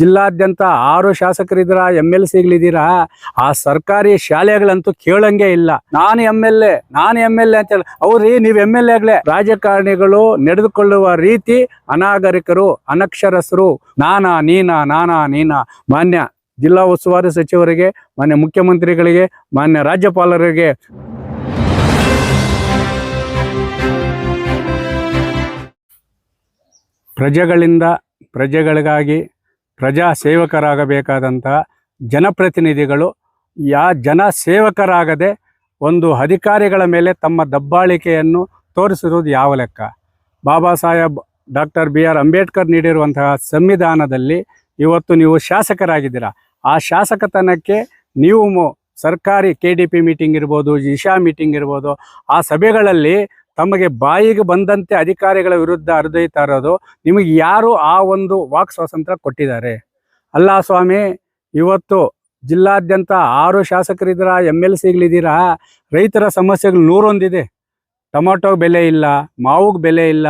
ಜಿಲ್ಲಾದ್ಯಂತ ಆರು ಶಾಸಕರಿದ್ದೀರಾ M L ಸಿಗಳಿದ್ದೀರಾ ಆ ಸರ್ಕಾರಿ ಶಾಲೆಗಳಂತೂ ಕೇಳಂಗೆ ಇಲ್ಲ. ನಾನು ಎಂ ಎಲ್ ಎ ನಾನು ಎಂ ಎಲ್ ಎ ಅಂತ ಹೇಳಿ, ಅವ್ರಿ ನೀವು ಎಂ ಎಲ್ ಎಗಳೇ ರಾಜಕಾರಣಿಗಳು ನಡೆದುಕೊಳ್ಳುವ ರೀತಿ ಅನಾಗರಿಕರು, ಅನಕ್ಷರಸ್ಥರು, ನಾನಾ, ನೀನಾ ನಾನಾ, ನೀನಾ, ಮಾನ್ಯ ಜಿಲ್ಲಾ ಉಸ್ತುವಾರಿ ಸಚಿವರಿಗೆ, ಮಾನ್ಯ ಮುಖ್ಯಮಂತ್ರಿಗಳಿಗೆ, ಮಾನ್ಯ ರಾಜ್ಯಪಾಲರಿಗೆ. ಪ್ರಜೆಗಳಿಂದ ಪ್ರಜೆಗಳಿಗಾಗಿ ಪ್ರಜಾ ಸೇವಕರಾಗಬೇಕಾದಂಥ ಜನಪ್ರತಿನಿಧಿಗಳು, ಯಾ ಜನ ಸೇವಕರಾಗದೆ ಒಂದು ಅಧಿಕಾರಿಗಳ ಮೇಲೆ ತಮ್ಮ ದಬ್ಬಾಳಿಕೆಯನ್ನು ತೋರಿಸಿರುವುದು ಯಾವ ಲೆಕ್ಕ? Baba Saheb, doctor B R Ambedkar ನೀಡಿರುವಂತಹ ಸಂವಿಧಾನದಲ್ಲಿ ಇವತ್ತು ನೀವು ಶಾಸಕರಾಗಿದ್ದೀರಾ? ಆ ಶಾಸಕತನಕ್ಕೆ ನೀವು ಸರ್ಕಾರಿ ಕೆ ಡಿ ಪಿ ಮೀಟಿಂಗ್ ಇರ್ಬೋದು ಇಶಾ ಮೀಟಿಂಗ್ ಇರ್ಬೋದು, ಆ ಸಭೆಗಳಲ್ಲಿ ತಮಗೆ ಬಾಯಿಗೆ ಬಂದಂತೆ ಅಧಿಕಾರಿಗಳ ವಿರುದ್ಧ ಹರಿದೊಯ್ತಾ ಇರೋದು, ನಿಮಗೆ ಯಾರು ಆ ಒಂದು ವಾಕ್ ಸ್ವಾತಂತ್ರ್ಯ ಕೊಟ್ಟಿದ್ದಾರೆ? ಅಲ್ಲ ಸ್ವಾಮಿ, ಇವತ್ತು ಜಿಲ್ಲಾದ್ಯಂತ ಆರು ಶಾಸಕರಿದ್ದೀರಾ ಎಂ ಎಲ್ ಸಿಗಳಿದ್ದೀರಾ ರೈತರ ಸಮಸ್ಯೆಗಳು ನೂರೊಂದಿದೆ. ಟೊಮೊಟೊ ಬೆಲೆ ಇಲ್ಲ, ಮಾವುಗೆ ಬೆಲೆ ಇಲ್ಲ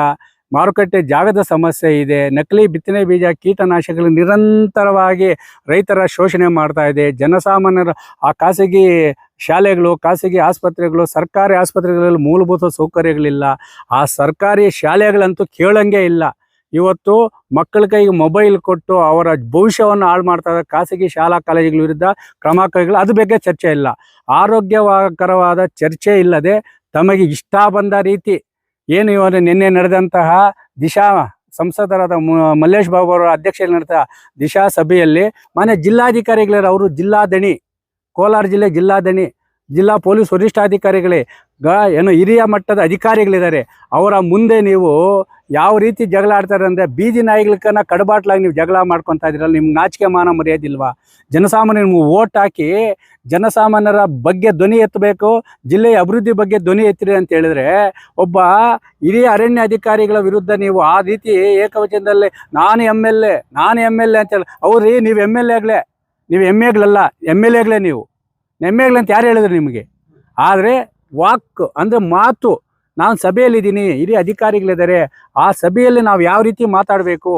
ಮಾರುಕಟ್ಟೆ ಜಾಗದ ಸಮಸ್ಯೆ ಇದೆ, ನಕಲಿ ಬಿತ್ತನೆ ಬೀಜ ಕೀಟನಾಶಕಗಳು ನಿರಂತರವಾಗಿ ರೈತರ ಶೋಷಣೆ ಮಾಡ್ತಾ ಇದೆ. ಜನಸಾಮಾನ್ಯರ ಆ ಖಾಸಗಿ ಶಾಲೆಗಳು, ಖಾಸಗಿ ಆಸ್ಪತ್ರೆಗಳು, ಸರ್ಕಾರಿ ಆಸ್ಪತ್ರೆಗಳಲ್ಲಿ ಮೂಲಭೂತ ಸೌಕರ್ಯಗಳಿಲ್ಲ. ಆ ಸರ್ಕಾರಿ ಶಾಲೆಗಳಂತೂ ಕೇಳಂಗೆ ಇಲ್ಲ. ಇವತ್ತು ಮಕ್ಕಳ ಕೈಗೆ ಮೊಬೈಲ್ ಕೊಟ್ಟು ಅವರ ಭವಿಷ್ಯವನ್ನು ಹಾಳು ಮಾಡ್ತಾ ಇದ್ದಾರೆ. ಖಾಸಗಿ ಶಾಲಾ ಕಾಲೇಜುಗಳ ವಿರುದ್ಧ ಕ್ರಮ ಕೈಗಳು ಅದು ಬಗ್ಗೆ ಚರ್ಚೆ ಇಲ್ಲ. ಆರೋಗ್ಯಕರವಾದ ಚರ್ಚೆ ಇಲ್ಲದೆ ತಮಗೆ ಇಷ್ಟ ಬಂದ ರೀತಿ ಏನು ಇವರು ನಿನ್ನೆ ನಡೆದಂತಹ ದಿಶಾ ಸಂಸದರಾದ ಮಲ್ಲೇಶ್ ಬಾಬು ಅವರ ಅಧ್ಯಕ್ಷತೆಯಲ್ಲಿ ನಡೆದ ದಿಶಾ ಸಭೆಯಲ್ಲಿ ಮಾನ್ಯ ಜಿಲ್ಲಾಧಿಕಾರಿಗಳವರು ಜಿಲ್ಲಾದಣಿ, ಕೋಲಾರ ಜಿಲ್ಲೆ ಜಿಲ್ಲಾದಣಿ ಜಿಲ್ಲಾ ಪೊಲೀಸ್ ವರಿಷ್ಠಾಧಿಕಾರಿಗಳೇ, ಗ, ಏನು ಹಿರಿಯ ಮಟ್ಟದ ಅಧಿಕಾರಿಗಳಿದ್ದಾರೆ, ಅವರ ಮುಂದೆ ನೀವು ಯಾವ ರೀತಿ ಜಗಳ ಆಡ್ತಾರೆ ಅಂದರೆ ಬೀದಿ ನಾಯಿಗಳನ್ನ ಕಡಬಾಟ್ಲಾಗಿ ನೀವು ಜಗಳ ಮಾಡ್ಕೊತಾ ಇದ್ದೀರಲ್ಲ, ನಿಮ್ಗೆ ನಾಚಿಕೆ ಮಾನ ಮರ್ಯಾದಿಲ್ವಾ? ಜನಸಾಮಾನ್ಯ ನಿಮ್ಗೆ ಓಟ್ ಹಾಕಿ ಜನಸಾಮಾನ್ಯರ ಬಗ್ಗೆ ಧ್ವನಿ ಎತ್ತಬೇಕು, ಜಿಲ್ಲೆಯ ಅಭಿವೃದ್ಧಿ ಬಗ್ಗೆ ಧ್ವನಿ ಎತ್ತಿರಿ ಅಂತ ಹೇಳಿದ್ರೆ, ಒಬ್ಬ ಹಿರಿಯ ಅರಣ್ಯ ಅಧಿಕಾರಿಗಳ ವಿರುದ್ಧ ನೀವು ಆ ರೀತಿ ಏಕವಚನದಲ್ಲಿ, ನಾನು ಎಂ ಎಲ್ ಎ, ನಾನು ಎಂ ಎಲ್ ಎ ಅಂತ ಹೇಳಿ, ಅವ್ರಿ ನೀವು ಎಂ ಎಲ್ ಎಗಳೇ ನೀವು ಎಂ ಎಗಳಲ್ಲ ಎಂ ಎಲ್ ಎಗಳೇ ನೀವು. ಎಂ ಎಗಳು ಅಂತ ಯಾರು ಹೇಳಿದ್ರು ನಿಮಗೆ? ಆದರೆ ವಾಕ್ ಅಂದರೆ ಮಾತು. ನಾನು ಸಭೆಯಲ್ಲಿದ್ದೀನಿ, ಹಿರಿಯ ಅಧಿಕಾರಿಗಳಿದ್ದಾರೆ ಆ ಸಭೆಯಲ್ಲಿ ನಾವು ಯಾವ ರೀತಿ ಮಾತಾಡಬೇಕು,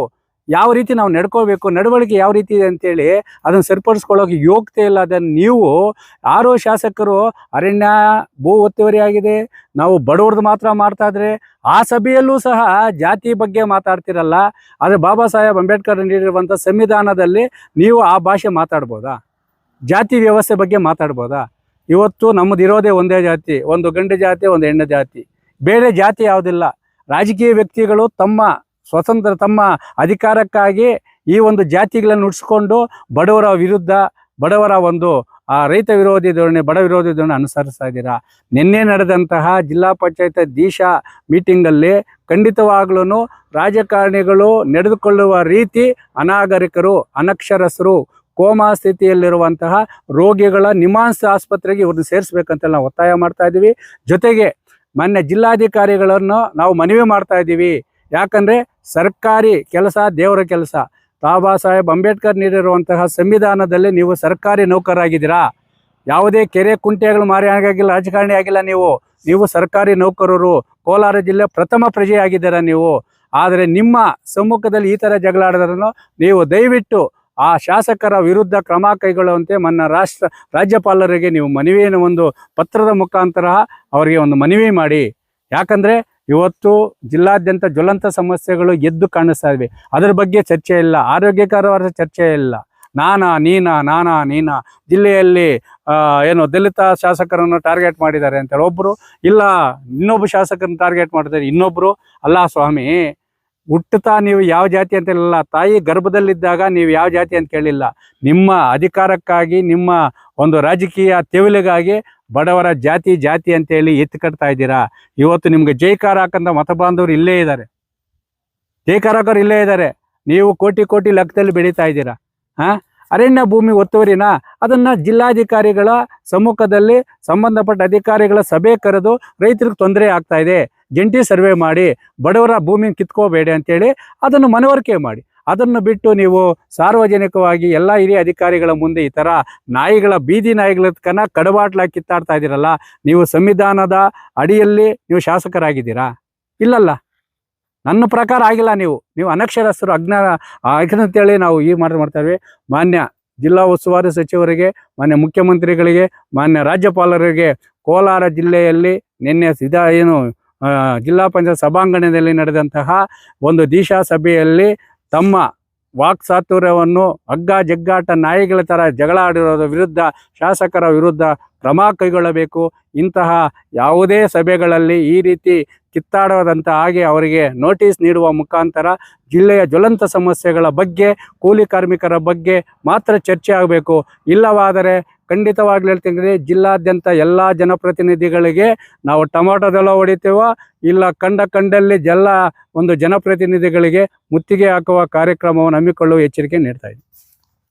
ಯಾವ ರೀತಿ ನಾವು ನಡ್ಕೋಬೇಕು ನಡವಳಿಕೆ ಯಾವ ರೀತಿ ಇದೆ ಅಂತೇಳಿ ಅದನ್ನು ಸರಿಪಡಿಸ್ಕೊಳ್ಳೋಕೆ ಯೋಗ್ಯತೆ ಇಲ್ಲ. ಅದನ್ನು ನೀವು, ಯಾರೋ ಶಾಸಕರು ಅರಣ್ಯ, ಭೂ ಒತ್ತುವರಿ ಆಗಿದೆ, ನಾವು ಬಡವ್ರದ್ದು ಮಾತ್ರ ಮಾಡ್ತಾ ಇದ್ರೆ, ಆ ಸಭೆಯಲ್ಲೂ ಸಹ ಜಾತಿ ಬಗ್ಗೆ ಮಾತಾಡ್ತಿರಲ್ಲ. ಆದರೆ ಬಾಬಾ ಸಾಹೇಬ್ ಅಂಬೇಡ್ಕರ್ ನೀಡಿರುವಂಥ ಸಂವಿಧಾನದಲ್ಲಿ ನೀವು ಆ ಭಾಷೆ ಮಾತಾಡ್ಬೋದಾ? ಜಾತಿ ವ್ಯವಸ್ಥೆ ಬಗ್ಗೆ ಮಾತಾಡ್ಬೋದಾ? ಇವತ್ತು ನಮ್ಮದು ಇರೋದೇ ಒಂದೇ ಜಾತಿ, ಒಂದು ಗಂಡು ಜಾತಿ, ಒಂದು ಹೆಣ್ಣು ಜಾತಿ. ಬೇರೆ ಜಾತಿ ಯಾವುದಿಲ್ಲ. ರಾಜಕೀಯ ವ್ಯಕ್ತಿಗಳು ತಮ್ಮ ಸ್ವತಂತ್ರ, ತಮ್ಮ ಅಧಿಕಾರಕ್ಕಾಗಿ ಈ ಒಂದು ಜಾತಿಗಳನ್ನು ನುಡಿಸ್ಕೊಂಡು ಬಡವರ ವಿರುದ್ಧ, ಬಡವರ ಒಂದು, ಆ, ರೈತ ವಿರೋಧಿ ಧೋರಣೆ, ಬಡ ವಿರೋಧಿ ಧೋರಣೆ ಅನುಸರಿಸ್ತಾ ಇದ್ದೀರಾ? ನಿನ್ನೆ ನಡೆದಂತಹ ಜಿಲ್ಲಾ ಪಂಚಾಯತ್ ದೀಶಾ ಮೀಟಿಂಗಲ್ಲಿ ಖಂಡಿತವಾಗ್ಲೂ ರಾಜಕಾರಣಿಗಳು ನಡೆದುಕೊಳ್ಳುವ ರೀತಿ ಅನಾಗರಿಕರು, ಅನಕ್ಷರಸ್ಥರು ಕೋಮಾ ಸ್ಥಿತಿಯಲ್ಲಿರುವಂತಹ ರೋಗಿಗಳ ನಿಮಾನ್ಸ್ ಆಸ್ಪತ್ರೆಗೆ ಇವ್ರನ್ನ ಸೇರಿಸ್ಬೇಕಂತ ನಾವು ಒತ್ತಾಯ ಮಾಡ್ತಾ ಇದ್ದೀವಿ ಜೊತೆಗೆ ಮೊನ್ನೆ ಜಿಲ್ಲಾಧಿಕಾರಿಗಳನ್ನು ನಾವು ಮನವಿ ಮಾಡ್ತಾ ಇದ್ದೀವಿ ಯಾಕಂದರೆ ಸರ್ಕಾರಿ ಕೆಲಸ ದೇವರ ಕೆಲಸ. ಬಾಬಾ ಸಾಹೇಬ್ ಅಂಬೇಡ್ಕರ್ ನೀಡಿರುವಂತಹ ಸಂವಿಧಾನದಲ್ಲಿ ನೀವು ಸರ್ಕಾರಿ ನೌಕರಾಗಿದ್ದೀರಾ? ಯಾವುದೇ ಕೆರೆ ಕುಂಟೆಗಳು ಮಾರಿ ಆಗಿಲ್ಲ, ರಾಜಕಾರಣಿ ಆಗಿಲ್ಲ ನೀವು. ನೀವು ಸರ್ಕಾರಿ ನೌಕರರು. ಕೋಲಾರ ಜಿಲ್ಲೆ ಪ್ರಥಮ ಪ್ರಜೆಯಾಗಿದ್ದೀರಾ ನೀವು. ಆದರೆ ನಿಮ್ಮ ಸಮ್ಮುಖದಲ್ಲಿ ಈ ಥರ ಜಗಳ ಆಡಿದ್ರೂ ನೀವು ದಯವಿಟ್ಟು ಆ ಶಾಸಕರ ವಿರುದ್ಧ ಕ್ರಮ ಕೈಗೊಳ್ಳುವಂತೆ ನನ್ನ ರಾಷ್ಟ್ರ ರಾಜ್ಯಪಾಲರಿಗೆ ನೀವು ಮನವಿಯನ್ನು ಒಂದು ಪತ್ರದ ಮುಖಾಂತರ ಅವರಿಗೆ ಒಂದು ಮನವಿ ಮಾಡಿ. ಯಾಕಂದರೆ ಇವತ್ತು ಜಿಲ್ಲಾದ್ಯಂತ ಜ್ವಲಂತ ಸಮಸ್ಯೆಗಳು ಎದ್ದು ಕಾಣಿಸ್ತಾ ಇವೆ. ಅದರ ಬಗ್ಗೆ ಚರ್ಚೆ ಇಲ್ಲ. ಆರೋಗ್ಯಕರವಾದ ಚರ್ಚೆ ಇಲ್ಲ. ನಾನಾ, ನೀನಾ ನಾನಾ, ನೀನಾ. ಜಿಲ್ಲೆಯಲ್ಲಿ ಏನು ದಲಿತ ಶಾಸಕರನ್ನು ಟಾರ್ಗೆಟ್ ಮಾಡಿದ್ದಾರೆ ಅಂತೇಳಿ ಒಬ್ಬರು ಇಲ್ಲ, ಇನ್ನೊಬ್ಬ ಶಾಸಕರನ್ನು ಟಾರ್ಗೆಟ್ ಮಾಡಿದ್ದಾರೆ ಇನ್ನೊಬ್ಬರು ಅಲ್ಲ ಸ್ವಾಮಿ ಹುಟ್ಟುತ್ತಾ ನೀವು ಯಾವ ಜಾತಿ ಅಂತ ಹೇಳಿಲ್ಲ. ತಾಯಿ ಗರ್ಭದಲ್ಲಿದ್ದಾಗ ನೀವು ಯಾವ ಜಾತಿ ಅಂತ ಕೇಳಿಲ್ಲ. ನಿಮ್ಮ ಅಧಿಕಾರಕ್ಕಾಗಿ, ನಿಮ್ಮ ಒಂದು ರಾಜಕೀಯ ತೆವಿಲಿಗಾಗಿ ಬಡವರ ಜಾತಿ ಜಾತಿ ಅಂತೇಳಿ ಎತ್ತಿ ಕಟ್ತಾ ಇದ್ದೀರಾ? ಇವತ್ತು ನಿಮ್ಗೆ ಜೈಕಾರ ಹಾಕಂತ ಮತ ಬಾಂಧವರು ಇಲ್ಲೇ ಇದ್ದಾರೆ. ಜೈಕಾರ ಹಾಕೋರು ಇಲ್ಲೇ ಇದ್ದಾರೆ. ನೀವು ಕೋಟಿ ಕೋಟಿ ಲೆಕ್ಕದಲ್ಲಿ ಬೆಳೀತಾ ಇದ್ದೀರಾ? ಹಾ? ಅರಣ್ಯ ಭೂಮಿ ಒತ್ತುವರಿನ ಅದನ್ನ ಜಿಲ್ಲಾಧಿಕಾರಿಗಳ ಸಮ್ಮುಖದಲ್ಲಿ ಸಂಬಂಧಪಟ್ಟ ಅಧಿಕಾರಿಗಳ ಸಭೆ ಕರೆದು ರೈತರಿಗೆ ತೊಂದರೆ ಆಗ್ತಾ ಇದೆ. ಜಂಟಿ ಸರ್ವೆ ಮಾಡಿ, ಬಡವರ ಭೂಮಿ ಕಿತ್ಕೋಬೇಡಿ ಅಂತೇಳಿ ಅದನ್ನು ಮನವರಿಕೆ ಮಾಡಿ. ಅದನ್ನು ಬಿಟ್ಟು ನೀವು ಸಾರ್ವಜನಿಕವಾಗಿ ಎಲ್ಲ ಹಿರಿಯ ಅಧಿಕಾರಿಗಳ ಮುಂದೆ ಈ ಥರ ನಾಯಿಗಳ, ಬೀದಿ ನಾಯಿಗಳ ಕನ ಕಡಬಾಟ್ಲಾಗಿ ಕಿತ್ತಾಡ್ತಾ ಇದ್ದೀರಲ್ಲ ನೀವು ಸಂವಿಧಾನದ ಅಡಿಯಲ್ಲಿ ನೀವು ಶಾಸಕರಾಗಿದ್ದೀರಾ? ಇಲ್ಲಲ್ಲ. ನನ್ನ ಪ್ರಕಾರ ಆಗಿಲ್ಲ ನೀವು. ನೀವು ಅನಕ್ಷರಸ್ಥರು ಅಜ್ಞಾನ ಅಂತೇಳಿ ನಾವು ಈ ಮಾತು ಮಾಡ್ತೇವೆ. ಮಾನ್ಯ ಜಿಲ್ಲಾ ಉಸ್ತುವಾರಿ ಸಚಿವರಿಗೆ, ಮಾನ್ಯ ಮುಖ್ಯಮಂತ್ರಿಗಳಿಗೆ, ಮಾನ್ಯ ರಾಜ್ಯಪಾಲರಿಗೆ, ಕೋಲಾರ ಜಿಲ್ಲೆಯಲ್ಲಿ ನಿನ್ನೆ ಸಿದಾ ಏನು ಜಿಲ್ಲಾ ಪಂಚಾಯತ್ ಸಭಾಂಗಣದಲ್ಲಿ ನಡೆದಂತಹ ಒಂದು ದಿಶಾ ಸಭೆಯಲ್ಲಿ ತಮ್ಮ ವಾಕ್ ಸಾತುರ್ಯವನ್ನು ಹಗ್ಗ ಜಗ್ಗಾಟ ನಾಯಿಗಳ ಥರ ಜಗಳ ಆಡಿರೋದ್ರ ವಿರುದ್ಧ ಶಾಸಕರ ವಿರುದ್ಧ ಕ್ರಮ ಕೈಗೊಳ್ಳಬೇಕು. ಇಂತಹ ಯಾವುದೇ ಸಭೆಗಳಲ್ಲಿ ಈ ರೀತಿ ಕಿತ್ತಾಡೋದಂತ ಹಾಗೆ ಅವರಿಗೆ ನೋಟಿಸ್ ನೀಡುವ ಮುಖಾಂತರ ಜಿಲ್ಲೆಯ ಜ್ವಲಂತ ಸಮಸ್ಯೆಗಳ ಬಗ್ಗೆ, ಕೂಲಿ ಕಾರ್ಮಿಕರ ಬಗ್ಗೆ ಮಾತ್ರ ಚರ್ಚೆ ಆಗಬೇಕು. ಇಲ್ಲವಾದರೆ ಖಂಡಿತವಾಗ್ಲೂ ಹೇಳ್ತೀನಿ ಜಿಲ್ಲಾದ್ಯಂತ ಎಲ್ಲ ಜನಪ್ರತಿನಿಧಿಗಳಿಗೆ ನಾವು ಟೊಮಾಟೊದೆಲ್ಲ ಹೊಡಿತೇವೋ, ಇಲ್ಲ ಕಂಡ ಕಂಡಲ್ಲಿ ಜಲ್ಲ ಒಂದು ಜನಪ್ರತಿನಿಧಿಗಳಿಗೆ ಮುತ್ತಿಗೆ ಹಾಕುವ ಕಾರ್ಯಕ್ರಮವನ್ನು ಹಮ್ಮಿಕೊಳ್ಳುವ ಎಚ್ಚರಿಕೆ ನೀಡ್ತಾ ಇದ್ದೀವಿ